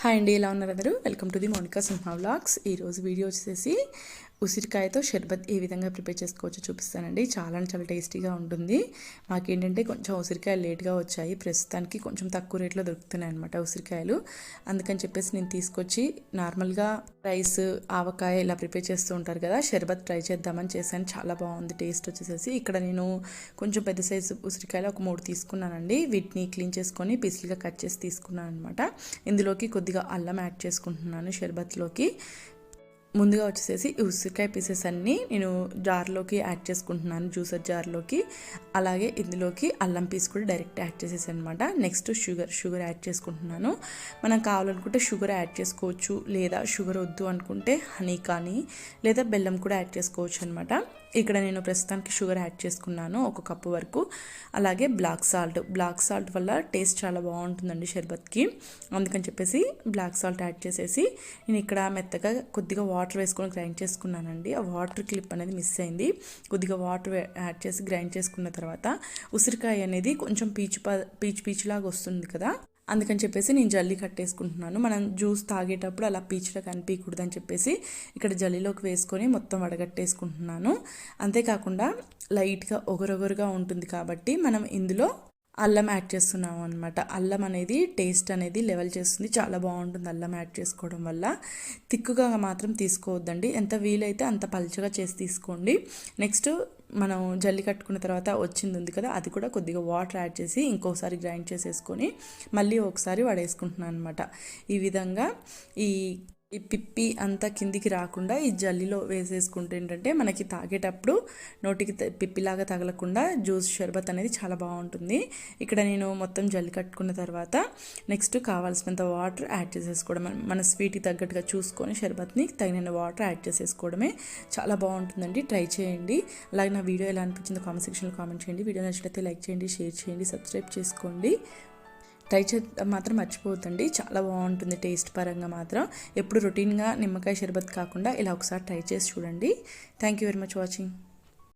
Hi అండి ఎలా ఉన్నారు అందరూ? Welcome to the Monika Simha vlogs. ఈరోజు వీడియో వచ్చేసి ఉసిరికాయతో షర్బత్ ఏ విధంగా ప్రిపేర్ చేసుకోవచ్చో చూపిస్తానండి. చాలా అంటే చాలా టేస్టీగా ఉంటుంది. మాకేంటంటే కొంచెం ఉసిరికాయలు లేట్గా వచ్చాయి. ప్రస్తుతానికి కొంచెం తక్కువ రేట్లో దొరుకుతున్నాయి అనమాట ఉసిరికాయలు. అందుకని చెప్పేసి నేను తీసుకొచ్చి నార్మల్గా రైస్ ఆవకాయ ఇలా ప్రిపేర్ చేస్తూ ఉంటారు కదా షర్బత్ ట్రై చేద్దామని చేశాను. చాలా బాగుంది టేస్ట్ వచ్చేసేసి. ఇక్కడ నేను కొంచెం పెద్ద సైజు ఉసిరికాయలు ఒక మూడు తీసుకున్నానండి. వీటిని క్లీన్ చేసుకొని పీసులుగా కట్ చేసి తీసుకున్నాను అనమాట ఇందులోకి కొద్దిగా అల్లం యాడ్ చేసుకుంటున్నాను షర్బత్లోకి. ముందుగా వచ్చేసేసి ఈ ఉసిరికాయ పీసెస్ అన్నీ నేను జార్లోకి యాడ్ చేసుకుంటున్నాను జ్యూసర్ జార్లోకి. అలాగే ఇందులోకి అల్లం పీస్ కూడా డైరెక్ట్ యాడ్ చేసేసి అనమాట నెక్స్ట్ షుగర్ షుగర్ యాడ్ చేసుకుంటున్నాను. మనం కావాలనుకుంటే షుగర్ యాడ్ చేసుకోవచ్చు లేదా షుగర్ వద్దు అనుకుంటే హనీ కానీ లేదా బెల్లం కూడా యాడ్ చేసుకోవచ్చు అనమాట ఇక్కడ నేను ప్రస్తుతానికి షుగర్ యాడ్ చేసుకున్నాను ఒక కప్పు వరకు. అలాగే బ్లాక్ సాల్ట్. బ్లాక్ సాల్ట్ వల్ల టేస్ట్ చాలా బాగుంటుందండి షర్బత్కి. అందుకని చెప్పేసి బ్లాక్ సాల్ట్ యాడ్ చేసేసి నేను ఇక్కడ మెత్తగా కొద్దిగా వాటర్ వేసుకొని గ్రైండ్ చేసుకున్నానండి. ఆ వాటర్ క్లిప్ అనేది మిస్ అయింది. కొద్దిగా వాటర్ యాడ్ చేసి గ్రైండ్ చేసుకున్న తర్వాత ఉసిరికాయ అనేది కొంచెం పీచు పీచు పీచులాగా వస్తుంది కదా. అందుకని చెప్పేసి నేను జల్లి కట్టేసుకుంటున్నాను. మనం జ్యూస్ తాగేటప్పుడు అలా పీచులో కనిపించకూడదని చెప్పేసి ఇక్కడ జల్లీలోకి వేసుకొని మొత్తం వడగట్టేసుకుంటున్నాను. అంతేకాకుండా లైట్గా ఒగరొగరుగా ఉంటుంది కాబట్టి మనం ఇందులో అల్లం యాడ్ చేస్తున్నాము అనమాట అల్లం అనేది టేస్ట్ అనేది లెవెల్ చేస్తుంది. చాలా బాగుంటుంది అల్లం యాడ్ చేసుకోవడం వల్ల. తిక్కుగా మాత్రం తీసుకోవద్దండి. ఎంత వీలైతే అంత పలుచగా చేసి తీసుకోండి. నెక్స్ట్ మనం జల్లి కట్టుకున్న తర్వాత వచ్చింది ఉంది కదా అది కూడా కొద్దిగా వాటర్ యాడ్ చేసి ఇంకోసారి గ్రైండ్ చేసేసుకొని మళ్ళీ ఒకసారి వడేసుకుంటున్నాను అనమాట ఈ విధంగా ఈ ఈ పిప్పి అంతా కిందికి రాకుండా ఈ జల్లిలో వేసేసుకుంటే ఏంటంటే మనకి తాగేటప్పుడు నోటికి పిప్పిలాగా తగలకుండా జ్యూస్ షర్బత్ అనేది చాలా బాగుంటుంది. ఇక్కడ నేను మొత్తం జల్లి కట్టుకున్న తర్వాత నెక్స్ట్ కావాల్సినంత వాటర్ యాడ్ చేసేసుకోవడం మన స్వీట్కి తగ్గట్టుగా చూసుకొని షర్బత్ని తగిన వాటర్ యాడ్ చేసేసుకోవడమే చాలా బాగుంటుందండి. ట్రై చేయండి. అలాగే నా వీడియో ఎలా అనిపించిందో కామెంట్ సెక్షన్లో కామెంట్ చేయండి. వీడియో నచ్చినట్లయితే లైక్ చేయండి షేర్ చేయండి సబ్స్క్రైబ్ చేసుకోండి. ట్రై చే మాత్రం మర్చిపోతుంది చాలా బాగుంటుంది టేస్ట్ పరంగా మాత్రం. ఎప్పుడు రొటీన్గా నిమ్మకాయ షర్బత్ కాకుండా ఇలా ఒకసారి ట్రై చేసి చూడండి. Thank you very much watching.